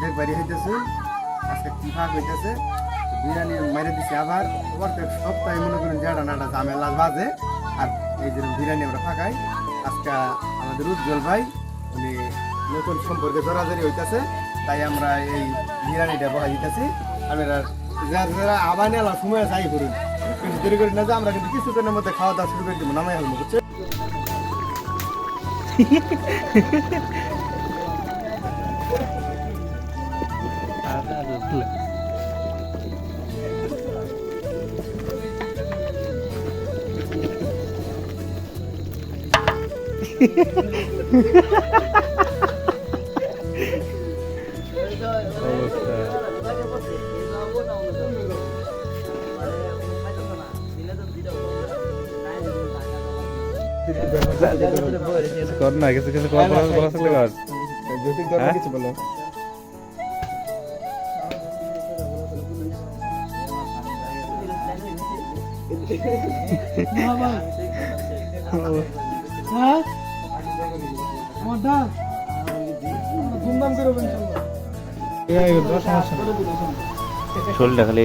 দেখ বাড়ি হইতেছে, আজকে কি ভাগ হইতেছে, বিরিয়ানি মাইরে আবার সপ্তাহে মনে করেন যেটা নাটা ঝামেলা বাজে, আর এই যে বিরিয়ানি আমরা ফাঁকাই, আজকে আমাদের উজ্জ্বল ভাই, উনি নতুন সম্পর্কে জড়াজড়ি হইতেছে, তাই আমরা এই বিরিয়ানিটা বহাই দিতেছি। আমরা যারা আবার নেলা, সময় যাই করুন। বেশি দেরি করি না যে আমরা কিন্তু মধ্যে খাওয়া দাওয়া শুরু করে দিব, নামাই হল Ha ha ha ha! কর না কিছু কিছু কর বলা বলা থাকলে কর জ্যোতিক হ্যাঁ? কিছু বলো হ্যাঁ আমার ডাক ধুমধাম করে সমস্যা শরীরটা খালি